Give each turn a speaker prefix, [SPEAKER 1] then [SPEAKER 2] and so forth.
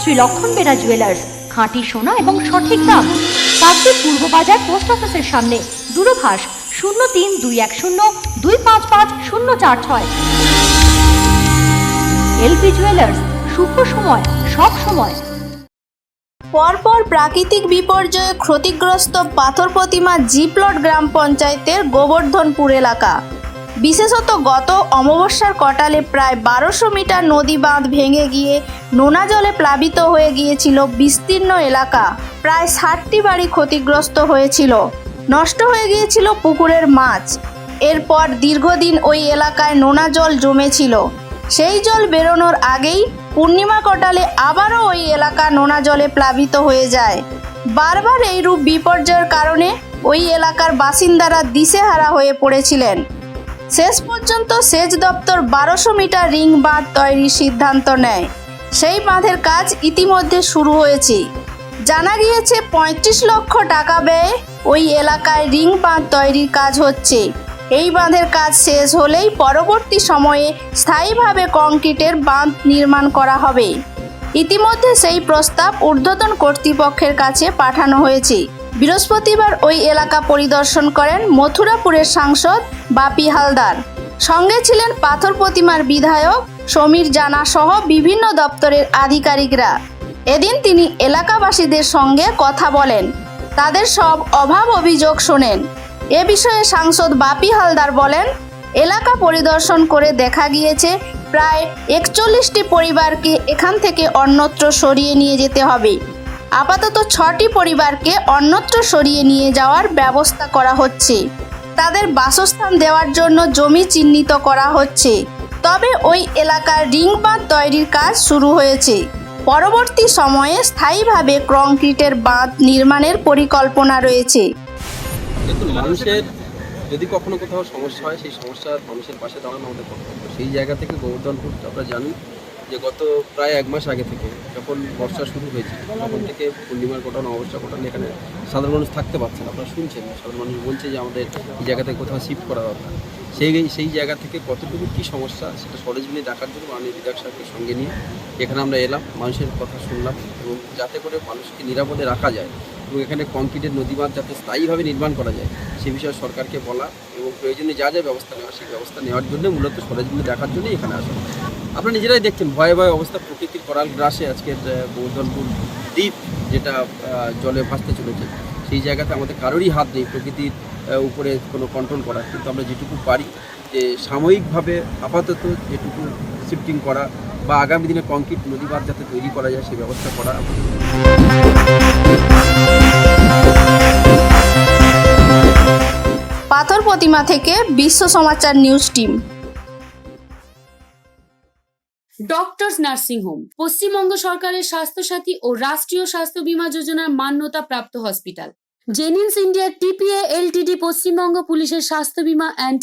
[SPEAKER 1] শ্রী লক্ষণ বেরা জুয়েলার্স খাঁটি সোনা এবং সঠিক দাম। পাঁচটি পূর্ব বাজার পোস্ট অফিসের সামনে, দূরভাষ শূন্য তিন দুই এক শূন্য দুই পাঁচ পাঁচ শূন্য চার ছয়। এলপি জুয়েলার্স শুভ সময়, সব সময়।
[SPEAKER 2] পরপর প্রাকৃতিক বিপর্যয়ে ক্ষতিগ্রস্ত পাথর প্রতিমা জিপ্লট গ্রাম পঞ্চায়েতের গোবর্ধনপুর এলাকা। বিশেষত গত অমাবস্যার কটালে প্রায় বারোশো মিটার নদী বাঁধ ভেঙে গিয়ে নোনা জলে প্লাবিত হয়ে গিয়েছিল বিস্তীর্ণ এলাকা। প্রায় ষাটটি বাড়ি ক্ষতিগ্রস্ত হয়েছিল। নষ্ট হয়ে গিয়েছিল পুকুরের মাছ। এরপর দীর্ঘদিন ওই এলাকায় নোনা জল জমেছিল। সেই জল বেরোনোর আগেই পূর্ণিমা কটালে আবারও ওই এলাকা নোনা জলে প্লাবিত হয়ে যায়। বারবার এই রূপ বিপর্যয়ের কারণে ওই এলাকার বাসিন্দারা দিশেহারা হয়ে পড়েছিলেন। শেষ পর্যন্ত সেচ দপ্তর বারোশো মিটার রিং বাঁধ তৈরির সিদ্ধান্ত নেয়। সেই বাঁধের কাজ ইতিমধ্যে শুরু হয়েছে। জানা গিয়েছে, পঁয়ত্রিশ লক্ষ টাকা ব্যয়ে ওই এলাকায় রিং বাঁধ তৈরির কাজ হচ্ছে। এই বাঁধের কাজ শেষ হলেই পরবর্তী সময়ে স্থায়ীভাবে কংক্রিটের বাঁধ নির্মাণ করা হবে। ইতিমধ্যে সেই প্রস্তাব ঊর্ধ্বতন কর্তৃপক্ষের কাছে পাঠানো হয়েছে। বৃহস্পতিবার ওই এলাকা পরিদর্শন করেন মথুরাপুরের সাংসদ বাপি হালদার। সঙ্গে ছিলেন পাথর প্রতিমার বিধায়ক সমীর জানা সহ বিভিন্ন দপ্তরের আধিকারিকরা। এদিন তিনি এলাকাবাসীদের সঙ্গে কথা বলেন। তাদের সব অভাব অভিযোগ শোনেন। এ বিষয়ে সাংসদ বাপি হালদার বলেন, এলাকা পরিদর্শন করে দেখা গিয়েছে, প্রায় একচল্লিশটি পরিবারকে এখান থেকে অন্যত্র সরিয়ে নিয়ে যেতে হবে। আপাতত ছটি পরিবারকে অন্যত্র সরিয়ে নিয়ে যাওয়ার ব্যবস্থা করা হচ্ছে। তাদের বাসস্থান দেওয়ার জন্য জমি চিহ্নিত করা হচ্ছে। তবে ওই এলাকার রিং বাঁধ তৈরির কাজ শুরু হয়েছে। পরবর্তী সময়ে স্থায়ীভাবে কংক্রিটের বাঁধ নির্মাণের পরিকল্পনা রয়েছে।
[SPEAKER 3] মানুষের যদি কখনো কোথাও সমস্যা হয়, সেই সমস্যার মানুষের পাশে দাঁড়ানো আমাদের কর্তব্য। সেই জায়গা থেকে গোবর্ধনপুর, আপনারা জানেন যে গত প্রায় এক মাস আগে থেকে যখন বর্ষা শুরু হয়েছে, তখন থেকে পূর্ণিমার ঘটনা অবস্থা ঘটনা এখানে সাধারণ মানুষ থাকতে পারছে না। আপনারা শুনছেন, সাধারণ মানুষ বলছে যে আমাদের এই জায়গা থেকে কোথাও শিফট করা দরকার। সেই সেই জায়গা থেকে কতটুকু কী সমস্যা, সেটা সরেজমিনে দেখার জন্য মাননীয় বিধায়ক সাহেবকে সঙ্গে নিয়ে এখানে আমরা এলাম, মানুষের কথা শুনলাম এবং যাতে করে মানুষকে নিরাপদে রাখা যায় এবং এখানে কংক্রিটের নদীবাঁধ যাতে স্থায়ীভাবে নির্মাণ করা যায়, সে বিষয়ে সরকারকে বলা এবং প্রয়োজনে যা যা ব্যবস্থা নেওয়া, সেই ব্যবস্থা নেওয়ার জন্য মূলত সরেজমিনে দেখার জন্যই এখানে আসা। আপনারা নিজেরাই দেখছেন ভয়ে ভয়ে অবস্থা প্রকৃতির করাল গ্রাসে আজকের আহ, দ্বীপ যেটা জলে ভাসতে চলেছে সেই জায়গাতে আমাদের কারোরই হাত নেই প্রকৃতির উপরে কোনো কন্ট্রোল করার কিন্তু আমরা যেটুকু পারি যে সাময়িকভাবে আপাতত যেটুকু শিফটিং করা বা আগামী দিনে কংক্রিট নদীবাঁধ যাতে তৈরি করা যায় সেই ব্যবস্থা করা
[SPEAKER 2] পাথর প্রতিমা থেকে Bishwa Samachar news team.
[SPEAKER 4] Doctors nursing home. Paschimbanga সরকারের স্বাস্থ্য সাথী ও রাষ্ট্রীয় স্বাস্থ্য বীমা যোজনার মান্যতা প্রাপ্ত hospital. Genins India TPA LTD Paschimbanga পুলিশের স্বাস্থ্য বীমা অ্যান্ড